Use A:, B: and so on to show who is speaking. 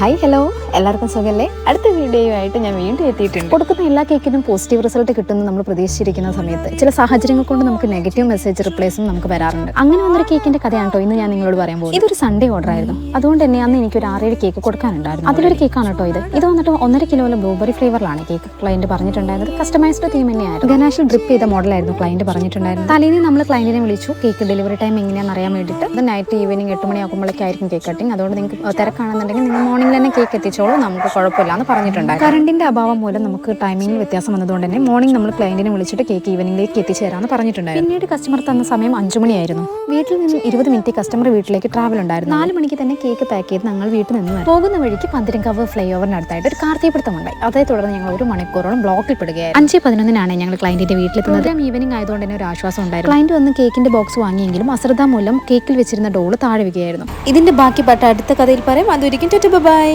A: Hi hello എല്ലാവർക്കും സുഖമല്ലേ അടുത്ത വീഡിയോയുമായിട്ട് ഞാൻ വീണ്ടും എത്തിയിട്ടുണ്ട്. കൊടുക്കുന്ന എല്ലാ കേക്കിനും പോസിറ്റീവ് റിസൾട്ട് കിട്ടുമെന്ന് നമ്മൾ പ്രതീക്ഷിച്ചിരിക്കുന്ന സമയത്ത് ചില സാഹചര്യങ്ങൾ കൊണ്ട് നമുക്ക് നെഗറ്റീവ് മെസ്സേജ് റിപ്ലേസും നമുക്ക് വരാറുണ്ട്. അങ്ങനെ വന്നൊരു കേക്കിന്റെ കഥയാണ് കേട്ടോ ഇന്ന് ഞാൻ നിങ്ങളോട് പറയാൻ പോകുന്നത്. ഇതൊരു സൺഡേ ഓർഡർ ആയിരുന്നു. അതുകൊണ്ട് തന്നെ അന്ന് എനിക്ക് ഒരു ആറേഴ് കേക്ക് കൊടുക്കാനുണ്ടായിരുന്നു. അതിലൊരു കേക്കാണ് കേട്ടോ ഇത്. ഇത് വന്നിട്ട് ഒന്നര കിലോയിലെ ബ്ലൂബെറി ഫ്ലേവറിലാണ് കേക്ക് ക്ലയന്റ് പറഞ്ഞിട്ടുണ്ടായിരുന്നത്. കസ്റ്റമൈസ്ഡ് തീം തന്നെയായിരുന്നു. ഗനാഷ് ഡ്രിപ്പ് ചെയ്ത മോഡലായിരുന്നു ക്ലയന്റ് പറഞ്ഞിട്ടുണ്ടായിരുന്നു തലേന്ന് നമ്മൾ ക്ലയന്റിനെ വിളിച്ചു. കേക്ക് ഡെലിവറി ടൈം എങ്ങനെയാണെന്ന് അറിയാൻ വേണ്ടിയിട്ട്. നൈറ്റ് ഈവനിങ് എട്ട് മണിയാകുമ്പോഴേക്കായിരിക്കും കേക്ക് കട്ടിങ് അതുകൊണ്ട് നിങ്ങൾക്ക് തിരക്കാണെന്നുണ്ടെങ്കിൽ നിങ്ങൾ മോർണിംഗ് തന്നെ കേക്ക് എത്തിച്ചോളൂ. നമുക്ക് കുഴപ്പമില്ല എന്ന് പറഞ്ഞിട്ടുണ്ടായിരുന്നു. കറണ്ടിന്റെ അഭാവം മൂലം നമുക്ക് ടൈമിംഗിൽ വ്യത്യാസം വന്നതുകൊണ്ട് തന്നെ മോർണിംഗ് നമ്മൾ ക്ലയന്റിനെ വിളിച്ചിട്ട് കേക്ക് ഈവനിംഗിലേക്ക് എത്തിച്ചേരാമെന്ന് പറഞ്ഞിട്ടുണ്ടായിരുന്നു. പിന്നീട് കസ്റ്റമർ തന്ന സമയം അഞ്ചു മണിയായിരുന്നു. വീട്ടിൽ നിന്ന് ഇരുപത് മിനിറ്റ് കസ്റ്റമർ വീട്ടിലേക്ക് ട്രാവൽ ഉണ്ടായിരുന്നു. നാല് മണിക്ക് തന്നെ കേക്ക് പാക്ക് ചെയ്ത് ഞങ്ങൾ വീട്ടിൽ നിന്ന് പോകുന്ന വഴിക്ക് പന്തിരങ്കാവ് ഫ്ലൈ ഓവറിനടുത്തായിട്ട് ഒരു കാർ തീപിടുത്തം ഉണ്ടായി അതേ തുടർന്ന് ഞങ്ങൾ ഒരു മണിക്കൂറോളം ബ്ലോക്കിൽ പെടുകയായിരുന്നു. അഞ്ച് പതിനൊന്നിനാണ് ഞങ്ങൾ ക്ലയന്റിന്റെ വീട്ടിലെത്തുന്നത്. ഈവനിംഗ് ആയതുകൊണ്ട് തന്നെ ഒരു ആശ്വാസം ഉണ്ടായിരുന്നു. ക്ലയന്റ് വന്ന് കേക്കിന്റെ ബോക്സ് വാങ്ങിയെങ്കിലും അശ്രദ്ധ മൂലം കേക്കിൽ വെച്ചിരുന്ന ഡോൾ താഴെ വയ്ക്കുകയായിരുന്നു ഇതിന്റെ ബാക്കി പാട്ട് അടുത്ത കഥയിൽ പറയും. അതൊരിക്കും ബൈ Bye.